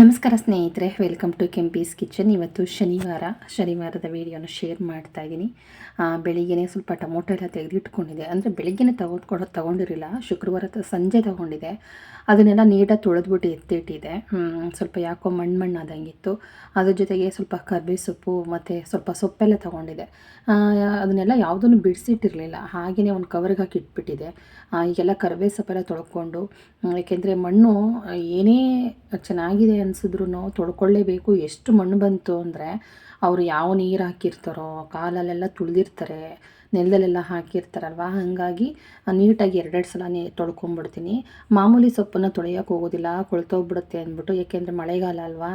ನಮಸ್ಕಾರ ಸ್ನೇಹಿತರೆ welcome to Kempee's kitchen ಇವತ್ತು ಶನಿವಾರ, ಶನಿವಾರದ ವಿಡಿಯೋನ ಶೇರ್ ಮಾಡ್ತಾ ಇದ್ದೀನಿ. ಬೆಳಿಗ್ಗೆನೇ ಸ್ವಲ್ಪ ಟೊಮೊಟೊ ಎಲ್ಲ ತೆಗೆದಿಟ್ಕೊಂಡಿದೆ ಅಂದರೆ ಬೆಳಿಗ್ಗೆನೇ ತಗೊಂಡ್ಕೊಡೋ ತೊಗೊಂಡಿರಲಿಲ್ಲ. ಶುಕ್ರವಾರ ಸಂಜೆ ತೊಗೊಂಡಿದೆ ಅದನ್ನೆಲ್ಲ ನೀಟಾಗಿ ತೊಳೆದ್ಬಿಟ್ಟು ಎತ್ತಿಟ್ಟಿದೆ ಸ್ವಲ್ಪ ಯಾಕೋ ಮಣ್ಣು ಮಣ್ಣು ಆದಂಗಿತ್ತು ಅದ್ರ ಜೊತೆಗೆ ಸ್ವಲ್ಪ ಕರ್ಬೇವು ಸೊಪ್ಪು ಮತ್ತು ಸ್ವಲ್ಪ ಸೊಪ್ಪೆಲ್ಲ ತೊಗೊಂಡಿದೆ ಅದನ್ನೆಲ್ಲ ಯಾವುದನ್ನು ಬಿಡಿಸಿಟ್ಟಿರಲಿಲ್ಲ. ಹಾಗೆಯೇ ಒಂದು ಕವರ್ಗೆ ಹಾಕಿ ಇಟ್ಬಿಟ್ಟಿದೆ ಈಗೆಲ್ಲ ಕರ್ಬೇವು ಸೊಪ್ಪೆಲ್ಲ ತೊಳ್ಕೊಂಡು ಏಕೆಂದರೆ ಮಣ್ಣು ಏನೇ ಚೆನ್ನಾಗಿದೆ ಅನಿಸಿದ್ರು ತೊಳ್ಕೊಳ್ಳೇಬೇಕು. ಎಷ್ಟು ಮಣ್ಣು ಬಂತು ಅಂದರೆ ಅವರು ಯಾವ ನೀರು ಹಾಕಿರ್ತಾರೋ, ಕಾಲಲ್ಲೆಲ್ಲ ತುಳಿದಿರ್ತಾರೆ, ನೆಲದಲ್ಲೆಲ್ಲ ಹಾಕಿರ್ತಾರಲ್ವ? ಹಾಗಾಗಿ ನೀಟಾಗಿ ಎರಡೆರಡು ಸಲ ನೀ ತೊಳ್ಕೊಂಬಿಡ್ತೀನಿ. ಮಾಮೂಲಿ ಸೊಪ್ಪನ್ನು ತೊಳೆಯೋಕೆ ಹೋಗೋದಿಲ್ಲ, ಕೊಳ್ತೋಗ್ಬಿಡುತ್ತೆ ಅಂದ್ಬಿಟ್ಟು. ಏಕೆಂದರೆ ಮಳೆಗಾಲ ಅಲ್ವಾ?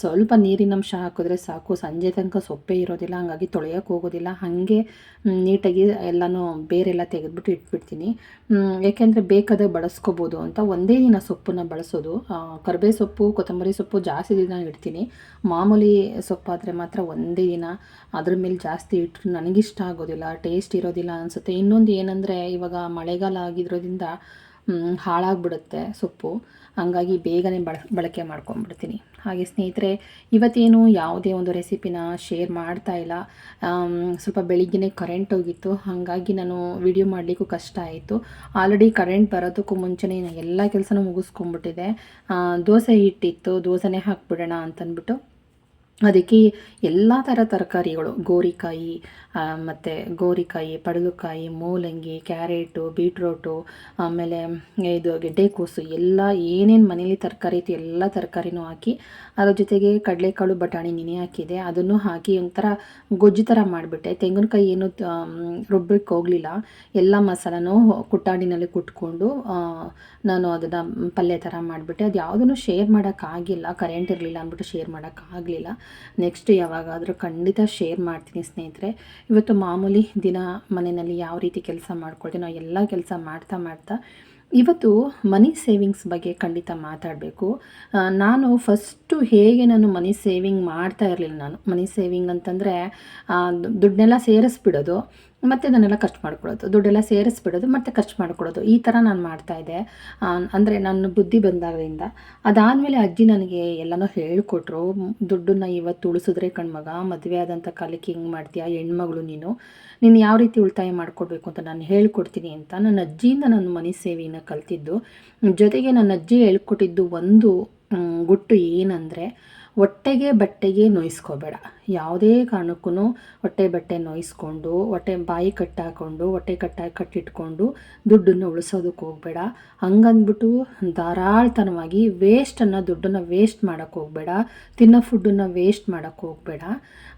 ಸ್ವಲ್ಪ ನೀರಿನಂಶ ಹಾಕಿದ್ರೆ ಸಾಕು. ಸಂಜೆ ತನಕ ಸೊಪ್ಪೇ ಇರೋದಿಲ್ಲ, ಹಾಗಾಗಿ ತೊಳೆಯೋಕೆ ಹೋಗೋದಿಲ್ಲ. ಹಾಗೆ ನೀಟಾಗಿ ಎಲ್ಲನೂ ಬೇರೆಲ್ಲ ತೆಗೆದ್ಬಿಟ್ಟು ಇಟ್ಬಿಡ್ತೀನಿ. ಏಕೆಂದರೆ ಬೇಕಾದಾಗ ಬಳಸ್ಕೋಬೋದು ಅಂತ. ಒಂದೇ ದಿನ ಸೊಪ್ಪನ್ನು ಬಳಸೋದು ಕರ್ಬೇ ಸೊಪ್ಪು ಕೊತ್ತಂಬರಿ ಸೊಪ್ಪು ಜಾಸ್ತಿ ದಿನ ಇಡ್ತೀನಿ. ಮಾಮೂಲಿ ಸೊಪ್ಪಾದರೆ ಮಾತ್ರ ಒಂದೇ ದಿನ. ಅದ್ರ ಮೇಲೆ ಜಾಸ್ತಿ ಇಟ್ಟರು ನನಗಿಷ್ಟ ಆಗೋದಿಲ್ಲ ಟೇಸ್ಟ್ ಇರೋದಿಲ್ಲ ಅನಿಸುತ್ತೆ. ಇನ್ನೊಂದು ಏನಂದರೆ, ಇವಾಗ ಮಳೆಗಾಲ ಆಗಿರೋದ್ರಿಂದ ಹಾಳಾಗ್ಬಿಡುತ್ತೆ ಸೊಪ್ಪು. ಹಂಗಾಗಿ ಬೇಗನೆ ಬಳ, ಬಳಕೆ ಮಾಡ್ಕೊಂಡ್ಬಿಡ್ತೀನಿ. ಹಾಗೆ ಸ್ನೇಹಿತರೆ, ಇವತ್ತೇನು ಯಾವುದೇ ಒಂದು ರೆಸಿಪಿನ ಶೇರ್ ಮಾಡ್ತಾ ಇಲ್ಲ. ಸ್ವಲ್ಪ ಬೆಳಿಗ್ಗೆ ಕರೆಂಟ್ ಹೋಗಿತ್ತು. ಹಾಗಾಗಿ ನಾನು ವಿಡಿಯೋ ಮಾಡಲಿಕ್ಕೂ ಕಷ್ಟ ಆಯಿತು. ಆಲ್ರೆಡಿ ಕರೆಂಟ್ ಬರೋದಕ್ಕೂ ಮುಂಚೆನೇ ಎಲ್ಲ ಕೆಲಸನೂ ಮುಗಿಸ್ಕೊಂಬಿಟ್ಟಿದೆ ದೋಸೆ ಹಿಟ್ಟಿತ್ತು. ದೋಸೆನೇ ಹಾಕ್ಬಿಡೋಣ ಅಂತಂದ್ಬಿಟ್ಟು ಅದಕ್ಕೆ ಎಲ್ಲ ಥರ ತರಕಾರಿಗಳು, ಗೋರಿಕಾಯಿ ಮತ್ತು ಗೋರಿಕಾಯಿ ಪಡಲುಕಾಯಿ ಮೂಲಂಗಿ, ಕ್ಯಾರೆಟು, ಬೀಟ್ರೋಟು, ಆಮೇಲೆ ಇದು ಗೆಡ್ಡೆಕೋಸು ಎಲ್ಲ ಏನೇನು ಮನೇಲಿ ತರಕಾರಿ ಇತ್ತು ಎಲ್ಲ ತರಕಾರಿನೂ ಹಾಕಿ, ಅದ್ರ ಜೊತೆಗೆ ಕಡಲೆಕಾಳು ಬಟಾಣಿ ನೆನೆ ಹಾಕಿದೆ, ಅದನ್ನು ಹಾಕಿ ಒಂಥರ ಗೊಜ್ಜು ಥರ ಮಾಡಿಬಿಟ್ಟೆ. ತೆಂಗಿನಕಾಯಿ ಏನು ರುಬ್ಬಕ್ಕೆ ಹೋಗಲಿಲ್ಲ. ಎಲ್ಲ ಮಸಾಲನೂ ಕುಟ್ಟಾಡಿನಲ್ಲಿ ಕುಟ್ಕೊಂಡು ನಾನು ಅದನ್ನು ಪಲ್ಯ ಥರ ಮಾಡಿಬಿಟ್ಟೆ. ಅದು ಯಾವುದನ್ನು ಶೇರ್ ಮಾಡೋಕ್ಕಾಗಿಲ್ಲ ಕರೆಂಟ್ ಇರಲಿಲ್ಲ ಅಂದ್ಬಿಟ್ಟು ಶೇರ್ ಮಾಡೋಕ್ಕಾಗಲಿಲ್ಲ ನೆಕ್ಸ್ಟ್ ಯಾವಾಗಾದರೂ ಖಂಡಿತ ಶೇರ್ ಮಾಡ್ತೀನಿ ಸ್ನೇಹಿತರೆ. ಇವತ್ತು ಮಾಮೂಲಿ ದಿನ ಮನೆಯಲ್ಲಿ ಯಾವ ರೀತಿ ಕೆಲಸ ಮಾಡ್ಕೊಳ್ತೀವಿ ನಾವು ಎಲ್ಲ ಕೆಲಸ ಮಾಡ್ತಾ ಮಾಡ್ತಾ ಇವತ್ತು ಮನಿ ಸೇವಿಂಗ್ಸ್ ಬಗ್ಗೆ ಖಂಡಿತ ಮಾತಾಡಬೇಕು. ನಾನು ಫಸ್ಟು ಹೇಗೆ ನಾನು ಮನಿ ಸೇವಿಂಗ್ ಮಾಡ್ತಾ ಇರಲಿಲ್ಲ ನಾನು. ಮನಿ ಸೇವಿಂಗ್ ಅಂತಂದರೆ ದುಡ್ಡನ್ನೆಲ್ಲ ಸೇರಿಸ್ಬಿಡೋದು. ಮತ್ತು ಅದನ್ನೆಲ್ಲ ಖರ್ಚು ಮಾಡ್ಕೊಳ್ಳೋದು, ದುಡ್ಡೆಲ್ಲ ಸೇರಿಸ್ಬಿಡೋದು, ಮತ್ತು ಖರ್ಚು ಮಾಡ್ಕೊಳ್ಳೋದು. ಈ ಥರ ನಾನು ಮಾಡ್ತಾಯಿದ್ದೆ ಅಂದರೆ ನನ್ನ ಬುದ್ಧಿ ಬಂದಾಗಲಿಂದ. ಅದಾದಮೇಲೆ ಅಜ್ಜಿ ನನಗೆ ಎಲ್ಲನೂ ಹೇಳಿಕೊಟ್ರು. ದುಡ್ಡನ್ನ ಇವತ್ತು ಉಳಿಸಿದ್ರೆ ಕಣ್ಮಗ, ಮದುವೆ ಆದಂಥ ಕಾಲಕ್ಕೆ ಹಿಂಗೆ ಮಾಡ್ತೀಯಾ, ಹೆಣ್ಮಗಳು ನೀನು? ನೀನು ಯಾವ ರೀತಿ ಉಳಿತಾಯ ಮಾಡ್ಕೊಡ್ಬೇಕು ಅಂತ ನಾನು ಹೇಳ್ಕೊಡ್ತೀನಿ ಅಂತ ನನ್ನ ಅಜ್ಜಿಯಿಂದ ನಾನು ಮನೆ ಸೇವೆಯನ್ನು ಕಲ್ತಿದ್ದು. ಜೊತೆಗೆ ನನ್ನ ಅಜ್ಜಿ ಹೇಳ್ಕೊಟ್ಟಿದ್ದು ಒಂದು ಗುಟ್ಟು ಏನಂದರೆ, ಹೊಟ್ಟೆಗೆ ಬಟ್ಟೆಗೆ ನೋಯಿಸ್ಕೋಬೇಡ. ಯಾವುದೇ ಕಾರಣಕ್ಕೂ ಹೊಟ್ಟೆ ಬಟ್ಟೆ ನೋಯಿಸ್ಕೊಂಡು, ಹೊಟ್ಟೆ ಬಾಯಿ ಕಟ್ಟಾಕೊಂಡು, ಹೊಟ್ಟೆ ಕಟ್ಟ ಕಟ್ಟಿಟ್ಕೊಂಡು ದುಡ್ಡನ್ನು ಉಳಿಸೋದಕ್ಕೆ ಹೋಗಬೇಡ. ಹಂಗಂದ್ಬಿಟ್ಟು ಧಾರಾಳತನವಾಗಿ ವೇಸ್ಟನ್ನು ದುಡ್ಡನ್ನು ವೇಸ್ಟ್ ಮಾಡೋಕ್ಕೆ ಹೋಗಬೇಡ. ತಿನ್ನೋ ಫುಡ್ಡನ್ನು ವೇಸ್ಟ್ ಮಾಡೋಕ್ಕೆ ಹೋಗಬೇಡ.